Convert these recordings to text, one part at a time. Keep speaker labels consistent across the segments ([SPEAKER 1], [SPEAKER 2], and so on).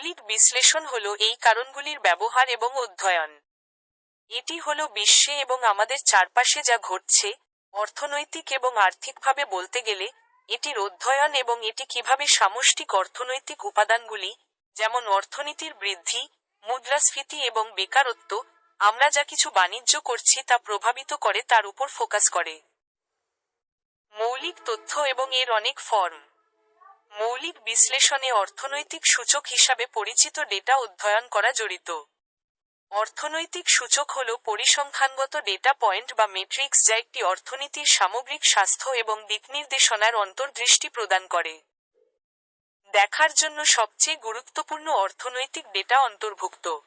[SPEAKER 1] মৌলিক বিশ্লেষণ হল এই কারণগুলির ব্যবহার এবং অধ্যয়ন। এটি হল বিশ্বে এবং আমাদের চারপাশে যা ঘটছে, অর্থনৈতিক এবং আর্থিকভাবে বলতে গেলে, এটির অধ্যয়ন এবং এটি কীভাবে সামষ্টিক অর্থনৈতিক উপাদানগুলি, যেমন অর্থনীতির বৃদ্ধি, মুদ্রাস্ফীতি এবং বেকারত্ব, আমরা যা কিছু বাণিজ্য করছি তা প্রভাবিত করে তার উপর ফোকাস করে। মৌলিক তথ্য এবং এর অনেক ফর্ম। মৌলিক বিশ্লেষণে অর্থনৈতিক সূচক হিসাবে পরিচিত ডেটা অধ্যয়ন করা জড়িত। অর্থনৈতিক সূচক হল পরিসংখ্যানগত ডেটা পয়েন্ট বা মেট্রিক্স যা একটি অর্থনীতির সামগ্রিক স্বাস্থ্য এবং দিকনির্দেশনার অন্তর্দৃষ্টি প্রদান করে। দেখার জন্য সবচেয়ে গুরুত্বপূর্ণ অর্থনৈতিক ডেটা অন্তর্ভুক্ত।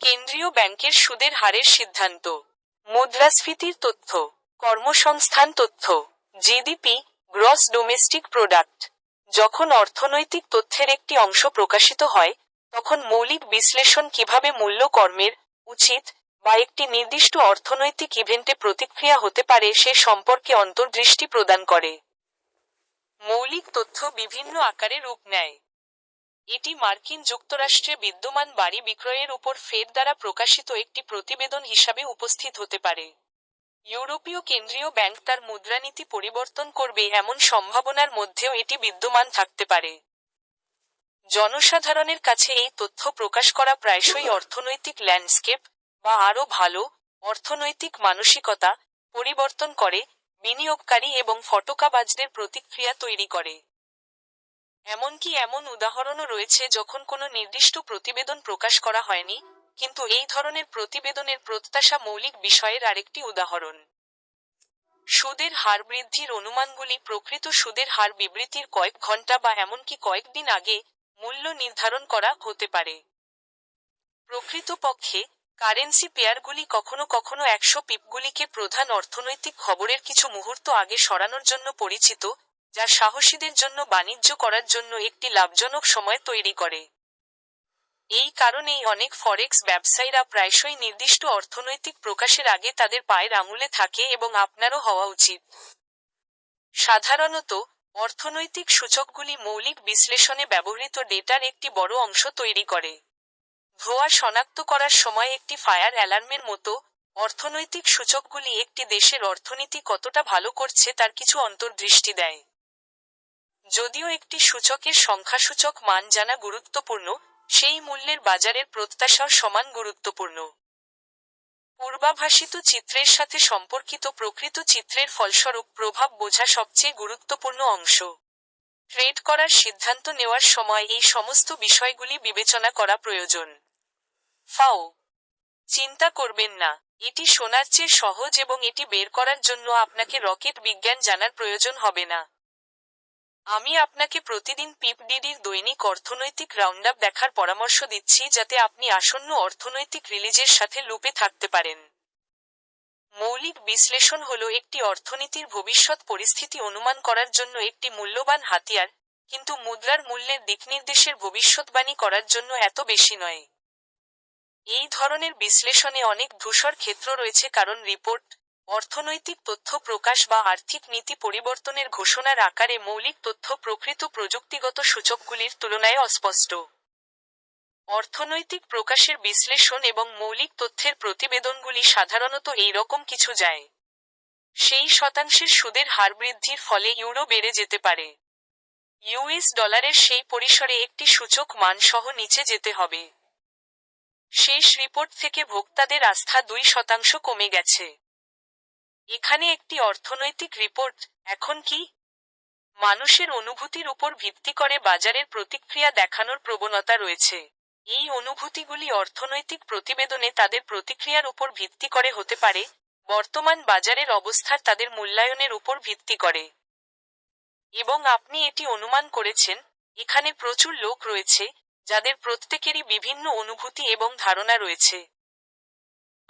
[SPEAKER 1] কেন্দ্রীয় ব্যাংকের সুদের হারের সিদ্ধান্ত। মুদ্রাস্ফীতির তথ্য। কর্মসংস্থান তথ্য। GDP, gross domestic product. যখন অর্থনৈতিক তথ্যের একটি অংশ প্রকাশিত হয়, তখন মৌলিক বিশ্লেষণ কীভাবে মূল্য কর্মের উচিত বা একটি নির্দিষ্ট অর্থনৈতিক ইভেন্টে প্রতিক্রিয়া হতে পারে সে সম্পর্কে অন্তর্দৃষ্টি প্রদান করে। মৌলিক তথ্য বিভিন্ন আকারে রূপ নেয়। এটি মার্কিন যুক্তরাষ্ট্রে বিদ্যমান বাড়ি বিক্রয়ের উপর ফের দ্বারা প্রকাশিত একটি প্রতিবেদন হিসাবে উপস্থিত হতে পারে। ইউরোপীয় কেন্দ্রীয় ব্যাংক তার মুদ্রানীতি পরিবর্তন করবে এমন সম্ভাবনার মধ্যেও এটি বিদ্যমান থাকতে পারে। জনসাধারণের কাছে এই তথ্য প্রকাশ করা প্রায়শই অর্থনৈতিক ল্যান্ডস্কেপ বা আরও ভালো, অর্থনৈতিক মানসিকতা পরিবর্তন করে, বিনিয়োগকারী এবং ফটকাবাজদের প্রতিক্রিয়া তৈরি করে। এমনকি এমন উদাহরণও রয়েছে যখন কোনো নির্দিষ্ট প্রতিবেদন প্রকাশ করা হয়নি কিন্তু এই ধরনের প্রতিবেদনের প্রত্যাশা মৌলিক বিষয়ের আরেকটি উদাহরণ। সুদের হার বৃদ্ধির অনুমানগুলি প্রকৃত সুদের হার বিবৃতির কয়েক ঘণ্টা বা এমনকি কয়েকদিন আগে মূল্য নির্ধারণ করা হতে পারে। প্রকৃতপক্ষে, কারেন্সি পেয়ারগুলি কখনো কখনো একশো পিপগুলিকে প্রধান অর্থনৈতিক খবরের কিছু মুহূর্ত আগে সরানোর জন্য পরিচিত, যা সাহসীদের জন্য বাণিজ্য করার জন্য একটি লাভজনক সময় তৈরি করে। এই কারণেই অনেক ফরেক্স ব্যবসায়ীরা প্রায়শই নির্দিষ্ট অর্থনৈতিক প্রকাশের আগে তাদের পায়ের আঙুলে থাকে এবং আপনারও হওয়া উচিত। সাধারণত, অর্থনৈতিক সূচকগুলি মৌলিক বিশ্লেষণে ব্যবহৃত ডেটার একটি বড় অংশ তৈরি করে। ধোঁয়া শনাক্ত করার সময় একটি ফায়ার অ্যালার্মের মতো অর্থনৈতিক সূচকগুলি একটি দেশের অর্থনীতি কতটা ভালো করছে তার কিছু অন্তর্দৃষ্টি দেয়। যদিও একটি সূচকের সংখ্যাসূচক মান জানা গুরুত্বপূর্ণ সেই মূল্যের বাজারের প্রত্যাশাও সমান গুরুত্বপূর্ণ। পূর্বাভাসিত চিত্রের সাথে সম্পর্কিত প্রকৃত চিত্রের ফলস্বরূপ প্রভাব বোঝা সবচেয়ে গুরুত্বপূর্ণ অংশ। ট্রেড করার সিদ্ধান্ত নেওয়ার সময় এই সমস্ত বিষয়গুলি বিবেচনা করা প্রয়োজন। ফাও, চিন্তা করবেন না, এটি শোনার চেয়ে সহজ এবং এটি বের করার জন্য আপনাকে রকেট বিজ্ঞান জানার প্রয়োজন হবে না। আমি আপনাকে প্রতিদিন পিপডিডির দৈনিক অর্থনৈতিক রাউন্ডআপ দেখার পরামর্শ দিচ্ছি যাতে আপনি আসন্ন অর্থনৈতিক রিলিজের সাথে লুপে থাকতে পারেন। মৌলিক বিশ্লেষণ হল একটি অর্থনীতির ভবিষ্যৎ পরিস্থিতি অনুমান করার জন্য একটি মূল্যবান হাতিয়ার, কিন্তু মুদ্রার মূল্যের দিকনির্দেশের ভবিষ্যৎবাণী করার জন্য এত বেশি নয়। এই ধরনের বিশ্লেষণে অনেক ধূসর ক্ষেত্র রয়েছে, কারণ রিপোর্ট অর্থনৈতিক তথ্য প্রকাশ বা আর্থিক নীতি পরিবর্তনের ঘোষণার আকারে মৌলিক তথ্য প্রকৃত প্রযুক্তিগত সূচকগুলির তুলনায় অস্পষ্ট। অর্থনৈতিক প্রকাশের বিশ্লেষণ এবং মৌলিক তথ্যের প্রতিবেদনগুলি সাধারণত এই রকম কিছু যায়। সেই শতাংশের সুদের হার বৃদ্ধির ফলে ইউরো বেড়ে যেতে পারে। ইউএস ডলারের সেই পরিসরে একটি সূচক মান সহ নিচে যেতে হবে। শেষ রিপোর্ট থেকে ভোক্তাদের আস্থা দুই শতাংশ কমে গেছে। এখানে একটি অর্থনৈতিক রিপোর্ট এখন কি? মানুষের অনুভূতির উপর ভিত্তি করে বাজারের প্রতিক্রিয়া দেখানোর প্রবণতা রয়েছে। এই অনুভূতিগুলি অর্থনৈতিক প্রতিবেদনে তাদের প্রতিক্রিয়ার উপর ভিত্তি করে হতে পারে, বর্তমান বাজারের অবস্থার তাদের মূল্যায়নের উপর ভিত্তি করে। এবং আপনি এটি অনুমান করেছেন, এখানে প্রচুর লোক রয়েছে, যাদের প্রত্যেকেরই বিভিন্ন অনুভূতি এবং ধারণা রয়েছে।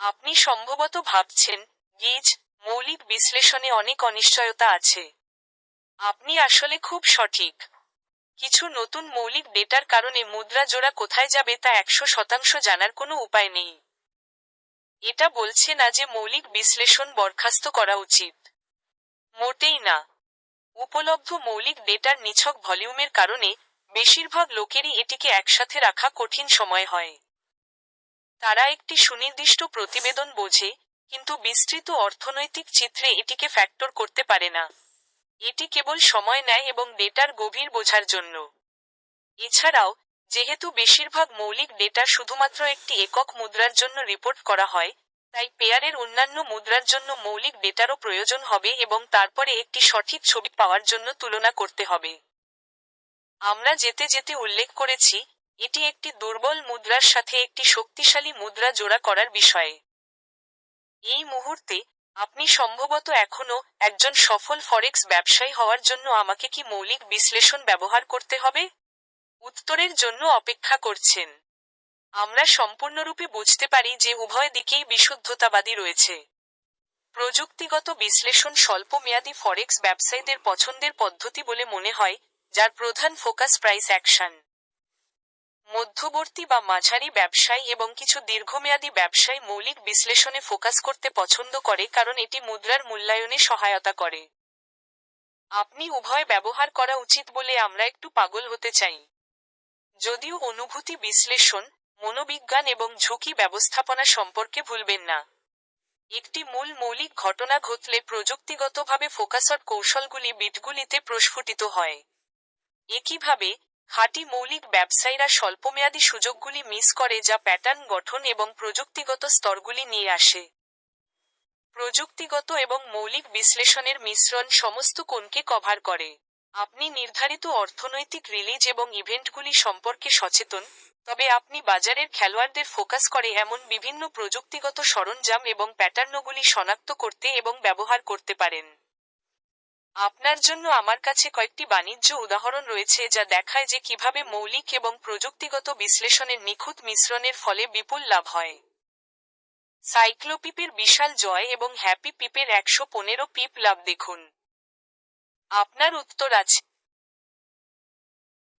[SPEAKER 1] আপনি সম্ভবত ভাবছেন গিজ মৌলিক বিশ্লেষণে অনেক অনিশ্চয়তা আছে। আপনি আসলে খুব সঠিক। কিছু নতুন মৌলিক ডেটার কারণে মুদ্রা জোড়া কোথায় যাবে তা একশো শতাংশ জানার কোনো উপায় নেই। এটা বলছে না যে মৌলিক বিশ্লেষণ বরখাস্ত করা উচিত। মোটেই না। উপলব্ধ মৌলিক ডেটার নিছক ভলিউমের কারণে বেশিরভাগ লোকেরই এটিকে একসাথে রাখা কঠিন সময় হয়। তারা একটি সুনির্দিষ্ট প্রতিবেদন বোঝে কিন্তু বিস্তৃত অর্থনৈতিক চিত্রে এটিকে ফ্যাক্টর করতে পারে না। এটি কেবল সময় নেয় এবং ডেটার গভীর বোঝার জন্য। এছাড়াও, যেহেতু বেশিরভাগ মৌলিক ডেটা শুধুমাত্র একটি একক মুদ্রার জন্য রিপোর্ট করা হয়, তাই পেয়ারের অন্যান্য মুদ্রার জন্য মৌলিক ডেটারও প্রয়োজন হবে এবং তারপরে একটি সঠিক ছবি পাওয়ার জন্য তুলনা করতে হবে। আমরা যেতে যেতে উল্লেখ করেছি, এটি একটি দুর্বল মুদ্রার সাথে একটি শক্তিশালী মুদ্রা জোড়া করার বিষয়ে। এই মুহূর্তে আপনি সম্ভবত এখনও একজন সফল ফরেক্স ব্যবসায়ী হওয়ার জন্য আমাকে কি মৌলিক বিশ্লেষণ ব্যবহার করতে হবে? উত্তরের জন্য অপেক্ষা করছেন। আমরা সম্পূর্ণরূপে বুঝতে পারি যে উভয় দিকেই বিশুদ্ধতাবাদী রয়েছে। প্রযুক্তিগত বিশ্লেষণ স্বল্প স্বল্পমেয়াদী ফরেক্স ব্যবসায়ীদের পছন্দের পদ্ধতি বলে মনে হয়, যার প্রধান ফোকাস প্রাইস অ্যাকশন। মধ্যবর্তী বা মাঝারি ব্যবসায়ী এবং কিছু দীর্ঘমেয়াদী ব্যবসায়ী মৌলিক বিশ্লেষণে ফোকাস করতে পছন্দ করে কারণ এটি মুদ্রার মূল্যায়নে সহায়তা করে। আপনি উভয় ব্যবহার করা উচিত বলে আমরা একটু পাগল হতে চাই। যদিও অনুভূতি বিশ্লেষণ, মনোবিজ্ঞান এবং ঝুঁকি ব্যবস্থাপনা সম্পর্কে ভুলবেন না। একটি মূল মৌলিক ঘটনা ঘটলে প্রযুক্তিগতভাবে ফোকাসর কৌশলগুলি বিটগুলিতে প্রস্ফুটিত হয়। একইভাবে খাঁটি মৌলিক ব্যবসায়ীরা স্বল্পমেয়াদী সুযোগগুলি মিস করে যা প্যাটার্ন গঠন এবং প্রযুক্তিগত স্তরগুলি নিয়ে আসে। প্রযুক্তিগত এবং মৌলিক বিশ্লেষণের মিশ্রণ সমস্ত কোণকে কভার করে। আপনি নির্ধারিত অর্থনৈতিক রিলিজ এবং ইভেন্টগুলি সম্পর্কে সচেতন, তবে আপনি বাজারের খেলোয়াড়দের ফোকাস করে এমন বিভিন্ন প্রযুক্তিগত সরঞ্জাম এবং প্যাটার্নগুলি শনাক্ত করতে এবং ব্যবহার করতে পারেন। আপনার জন্য আমার কাছে কয়েকটি বাণিজ্য উদাহরণ রয়েছে যা দেখায় যে কীভাবে মৌলিক এবং প্রযুক্তিগত বিশ্লেষণের নিখুঁত মিশ্রণের ফলে বিপুল লাভ হয়। সাইক্লোপিপের বিশাল জয় এবং হ্যাপি পিপের একশো পনেরো পিপ লাভ দেখুন। আপনার উত্তর আছে।